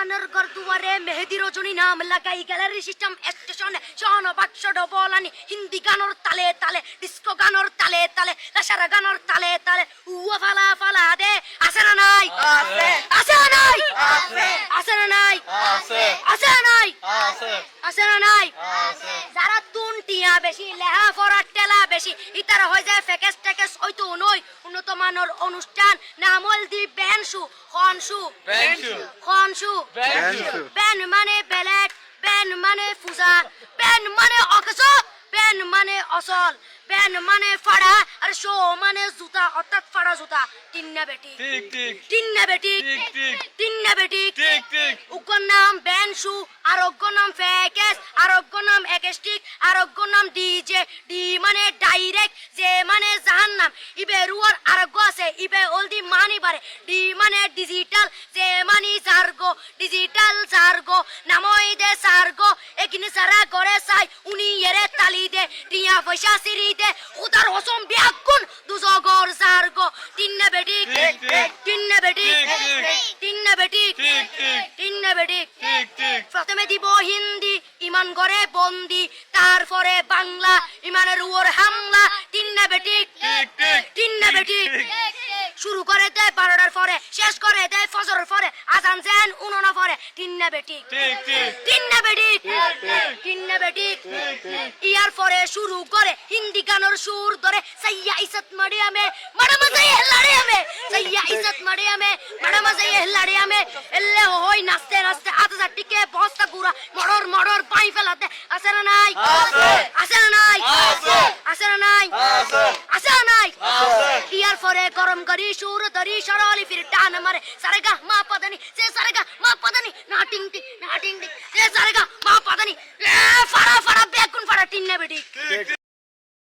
মানের ঘর দুয়ারে মেহেদি রজনী নাম লাগাই গ্যালারি সিস্টেম স্টেশনে শহন বাক্স ডবলানি হিন্দি গানর তালে তালে ডিস্কো গানর তালে তালে লাসারা গানর তালে তালে। উয়া ফালা ফালা দে আছে না নাই? আছে। না নাই? আছে। না নাই? আছে। আছে না নাই? আছে। না নাই? যারা তুন টিয়া বেশি লেহা ফরার টেলা বেশি ইতারা হয়ে যায় ফেকেস টেকেস হয়তো নই উন্নত মানের অনুষ্ঠান নামল দি ব্যানসু খনসু বেঞ্চু ব্যান মানে বেলেট ব্যান মানে ফুজা ব্যান মানে অকস ব্যান মানে অসল ব্যান মানে ফাড়া আর শো মানে জুতা অর্থাৎ ফাড়া জুতা। তিন্না বেটি। তিন্না বেটি। তিন্না বেটি। উগ্র নাম বেনসু আরোগ্য নাম ফেকেস আরোগ্য নাম একেস্টিক আরোগ্য নাম ডিজে ডি মানে ডাইরেক্ট যে মানে জাহান নাম ইবে রুয়ার আরোগ্য আছে ইবে অলদি মানি পারে ডি মানে ডিজিটাল যে মানি জার্গো ডিজিটাল জার্গো নামই দে সার্গো এখানে সারা করে চাই উনি এরে তালি দে টিয়া পয়সা সিরি দে উদার হসম বিয়াগুন দুজগর জার্গো তিন্নে বেটি। তিন্নে বেটি। তিন্নে বেটি দিব হিন্দি ইমান করে বন্দি। তারপরে বাংলা ইমানের উপর হামলা। তিন না তিন্না বেটি ঠিক। শুরু করে দেয় বারোটার পরে শেষ করে দেয় ফজরের পরে। আজান যেন উননা পরে তিন্না বেটি ঠিক। ঠিক তিন্না বেটি ঠিক। তিন্না বেটি। ইয়ার পরে শুরু করে হিন্দি গানের সুর ধরে সাইয়া ইসত মারিয়ামে মাডাম সাইয়া লাড়িয়ামে সাইয়া ইসত মারিয়ামে মাডাম সাইয়া লাড়িয়ামে এল্লে হই নাচতে নাচতে আতে জাটিকে বস্তা গুড়া মড়র মড়র পাই ফেলাতে। আছে না নাই? আছে। আছে না নাই আছে। আছে না নাই আছে। আছে না নাই আছে। ইয়ার পরে গরম করি সুর ধরি সরলি ফির টান মারে সারেগা মা পাদানি